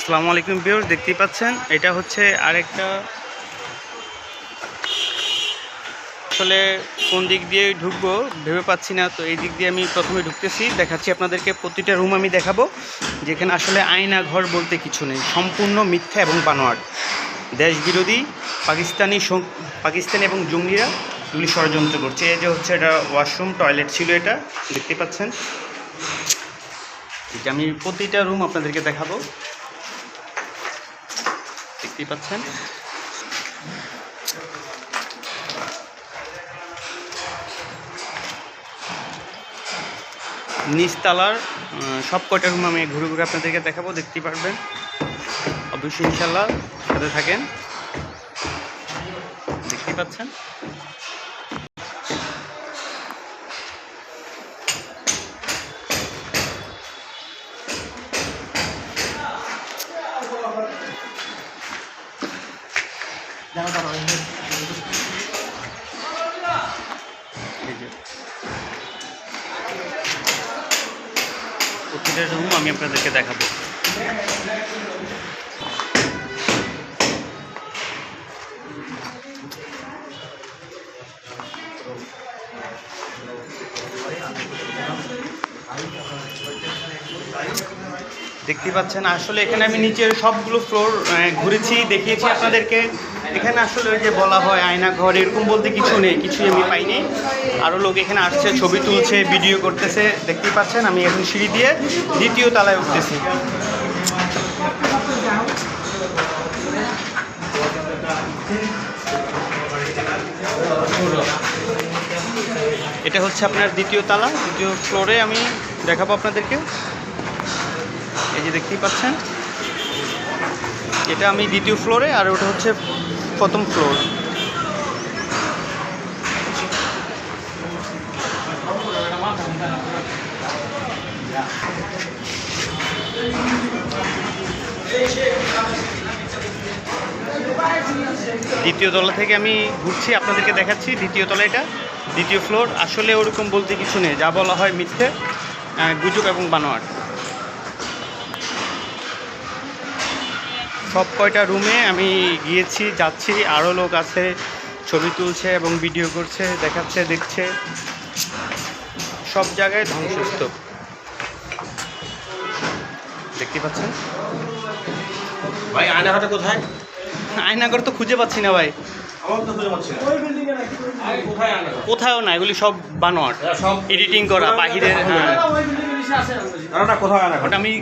আসসালামু আলাইকুম ভিউয়ার্স, দেখতেই পাচ্ছেন? এটা হচ্ছে আরেকটা আসলে কোন দিক দিয়ে ঢুকবো ভেবে পাচ্ছি না, তো এই দিক দিয়ে আমি প্রথমে ঢুকতেছি। দেখাচ্ছি আপনাদেরকে, প্রতিটা রুম আমি দেখাবো, যেখানে আসলে আয়না, ঘর বলতে কিছু নেই। সম্পূর্ণ মিথ্যা এবং বানোয়ার দেশ বিরোধী, পাকিস্তানি পাকিস্তানি এবং জঙ্গিরা এগুলি ষড়যন্ত্র করছে। এই যে হচ্ছে এটা ওয়াশরুম টয়লেট ছিল এটা, দেখতে পাচ্ছেন? আমি প্রতিটা রুম আপনাদেরকে দেখাবো। দেখতেই পাচ্ছেন। নিচতলার সব কয়টা রুম আমি ঘুরে ঘুরে আপনাদেরকে দেখাবো, দেখতেই পারবেন। অবশ্যই ইনশাল্লাহ সাথে থাকেন। দেখতেই পাচ্ছেন। এই যে প্রতিটা রুম আমি আপনাদেরকে দেখাবো দেখতে পাচ্ছেন। আসলে এখানে আমি নিচের সবগুলো ফ্লোর ঘুরেছি, দেখিয়েছি আপনাদেরকে। এখানে আসলে ওই যে বলা হয় আয়না ঘর, এরকম বলতে কিছু নেই, কিছুই আমি পাইনি। আরও লোক এখানে আসছে, ছবি তুলছে ভিডিও করতেছে, দেখতেই পাচ্ছেন, আমি এখন সিঁড়ি দিয়ে দ্বিতীয় তলায় উঠতেছি। এটা হচ্ছে আপনার দ্বিতীয় তালা, দ্বিতীয় ফ্লোরে আমি দেখাবো আপনাদেরকে। এই যে দেখতেই পাচ্ছেন, এটা আমি দ্বিতীয় ফ্লোরে আর ওটা হচ্ছে প্রথম ফ্লোর দ্বিতীয় তলা থেকে আমি ঘুরছি, আপনাদেরকে দেখাচ্ছি দ্বিতীয় তলা এটা, দ্বিতীয় ফ্লোর আসলে ওরকম বলতে কিছু নেই, যা বলা হয় মিথ্যে গুজব এবং বানোয়াট। সব কয়টা রুমে আমি গিয়েছি যাচ্ছি আরও লোক আছে ছবি তুলছে এবং ভিডিও করছে দেখাচ্ছে দেখছে। সব জায়গায় ধ্বংসস্তূপ। দেখতে পাচ্ছেন? ভাই আয়নাঘাটা কোথায়? আয়নাগর তো খুঁজে পাচ্ছি না ভাই। আমার তো খুঁজে পাচ্ছি না। কোথায় কোথাও না এগুলি সব বানোয়ার এডিটিং করা বাহিরের হ্যাঁ। না না কোথায় ওটা আমি